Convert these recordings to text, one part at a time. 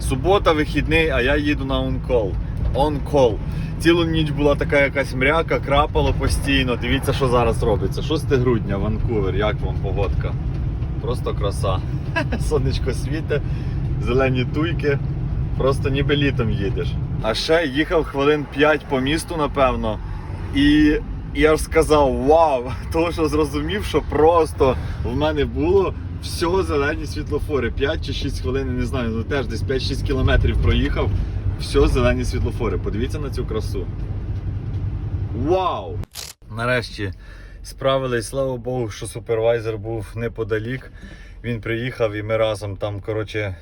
Субота, вихідний, а я їду на онкол. On-call. Цілу ніч була така якась мряка, крапало постійно. Дивіться, що зараз робиться. 6 грудня, Ванкувер. Як вам погодка? Просто краса. Сонечко світе, зелені туйки. Просто ніби літом їдеш. А ще їхав хвилин 5 по місту, напевно. І я ж сказав вау! Тому що зрозумів, що просто в мене було всього зелені світлофори. 5 чи 6 хвилин, не знаю, ну теж десь 5-6 кілометрів проїхав. Все зелені світлофори. Подивіться на цю красу. Вау! Нарешті справились, слава Богу, що супервайзер був неподалік. Він приїхав і ми разом там, коротше,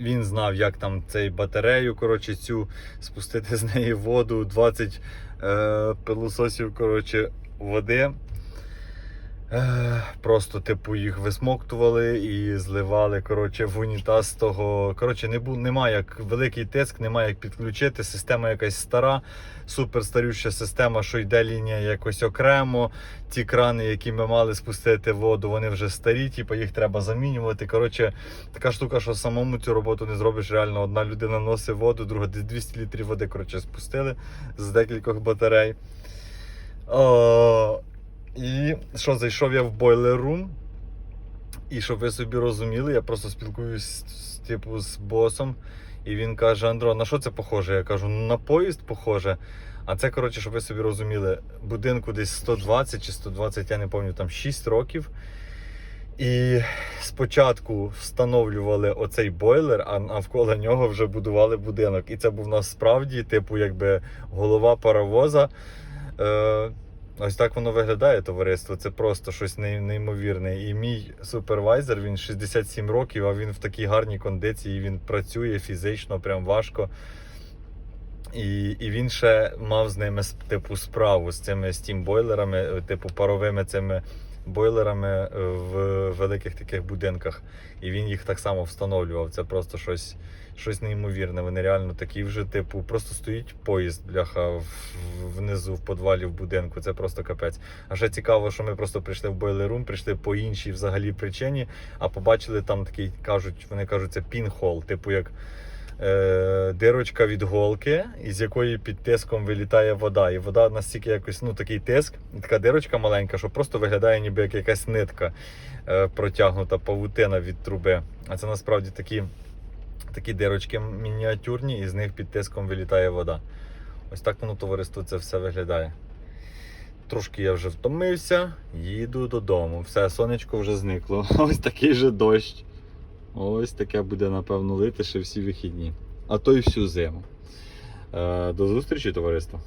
він знав, як там цей батарею, коротше, цю спустити з неї воду, 20 е, пилососів, коротше, води. Е, Просто, типу, їх висмоктували і зливали коротше, в унітаз того. Коротше, не бу, немає як великий тиск, немає як підключити. Система якась стара, суперстарюща система, що йде лінія якось окремо. Ті крани, які ми мали спустити воду, вони вже старі, типу, їх треба замінювати. Коротше, така штука, що самому цю роботу не зробиш. Реально, одна людина носить воду, друга 200 літрів води коротше, спустили з декількох батарей. О, і що, зайшов я в бойлер рум. І щоб ви собі розуміли, я просто спілкуюсь типу, з босом. І він каже: Андро, на що це похоже? Я кажу, ну на поїзд похоже. А це, коротше, щоб ви собі розуміли, будинку десь 120 чи 120, я не пам'ятаю, там 6 років. І спочатку встановлювали оцей бойлер, а навколо нього вже будували будинок. І це був насправді, типу, якби голова паровоза. Е, Ось так воно виглядає, товариство. Це просто щось неймовірне. І мій супервайзер, він 67 років, а він в такій гарній кондиції, він працює фізично, прям важко. І, і він ще мав з ними типу справу з цими стім-бойлерами, типу паровими цими бойлерами е, в великих таких будинках. І він їх так само встановлював. Це просто щось, щось неймовірне. Вони реально такі вже, типу, просто стоїть поїзд, бляха, внизу в подвалі в будинку. Це просто капець. А ще цікаво, що ми просто прийшли в бойлер-рум, прийшли по іншій взагалі причині, а побачили там такий, кажуть, вони кажуть, це пінхол, типу як е, дирочка від голки, із якої під тиском вилітає вода. І вода настільки якось, ну такий тиск, і така дирочка маленька, що просто виглядає ніби як якась нитка е, протягнута павутина від труби. А це насправді такі, такі дирочки мініатюрні, і з них під тиском вилітає вода. Ось так воно товариство це все виглядає. Трошки я вже втомився, їду додому. Все, сонечко вже зникло. Ось такий же дощ. Ось таке буде, напевно, лити ще всі вихідні. А то й всю зиму. Е, до зустрічі, товариство.